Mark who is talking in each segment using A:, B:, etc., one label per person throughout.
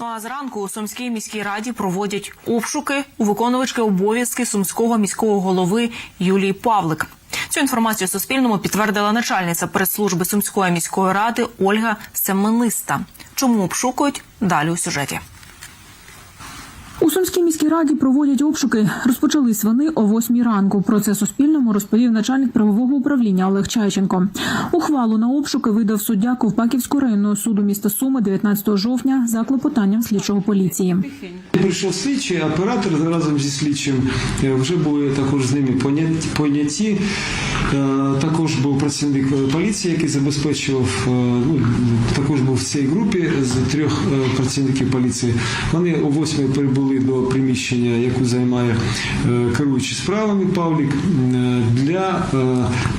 A: Ну а зранку у Сумській міській раді проводять обшуки у виконувачки обов'язки сумського міського голови Юлії Павлик. Цю інформацію Суспільному підтвердила начальниця прес-служби Сумської міської ради Ольга Семениста. Чому обшукують далі у сюжеті?
B: У Сумській міській раді проводять обшуки. Розпочались вони о восьмій ранку. Про це Суспільному розповів начальник правового управління Олег Чайченко. Ухвалу на обшуки видав суддя Ковпаківського районного суду міста Суми 19 жовтня за клопотанням слідчого поліції.
C: Прийшов слідчий, оператор разом зі слідчим е, вже були також з ними поняті. Е, Також був працівник е, поліції, який забезпечував, е, ну, також був в цій групі з трьох працівників поліції. Вони о восьмій прибули до приміщення, яку займає керуючий справами Павлік, для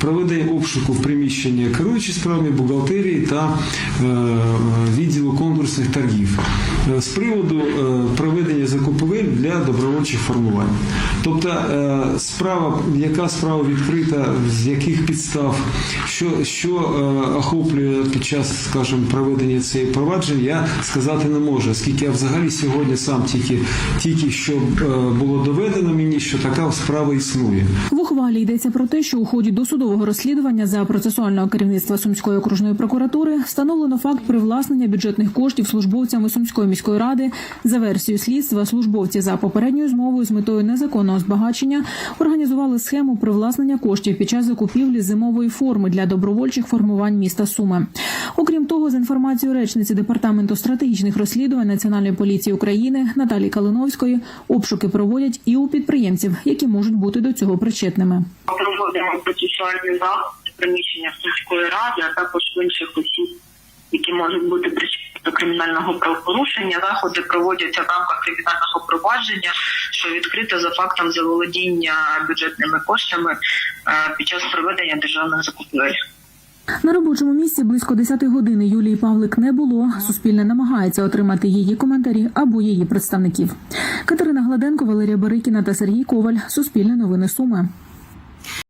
C: проведення обшуку в приміщенні керуючої справами, бухгалтерії та відділу конкурсних торгів з приводу проведення закупівель для добровольчих формувань. Тобто справа, яка справа відкрита, з яких підстав, що, що е, охоплює під час, скажімо, проведення цієї провадження, я сказати не можу, оскільки я взагалі сьогодні сам тільки, тільки що е, було доведено мені, що така справа існує.
B: В ухвалі йдеться про те, що у ході досудового розслідування за процесуального керівництва Сумської окружної прокуратури встановлено факт привласнення бюджетних коштів службовцями Сумської міської ради за версією слідства. Службовці за попередньою змовою з метою незаконного збагачення організували схему привласнення коштів під час закупівлі зимової форми для добровольчих формувань міста Суми. Окрім того, з інформацією речниці департаменту стратегічних розслідувань Національної поліції України Наталії Калиновської обшуки проводять і у підприємців, які можуть бути до цього причетними.
D: проводимо процесуальні заходи в приміщеннях сільської ради, а також інших осіб, які можуть бути кримінального правопорушення. Заходи проводяться в рамках кримінального провадження, що відкрито за фактом заволодіння бюджетними коштами е, під час проведення державних закупівель.
B: На робочому місці близько 10 години Юлії Павлик не було. Суспільне намагається отримати її коментарі або її представників. Катерина Гладенко, Валерія Барикіна та Сергій Коваль. Суспільне новини Суми.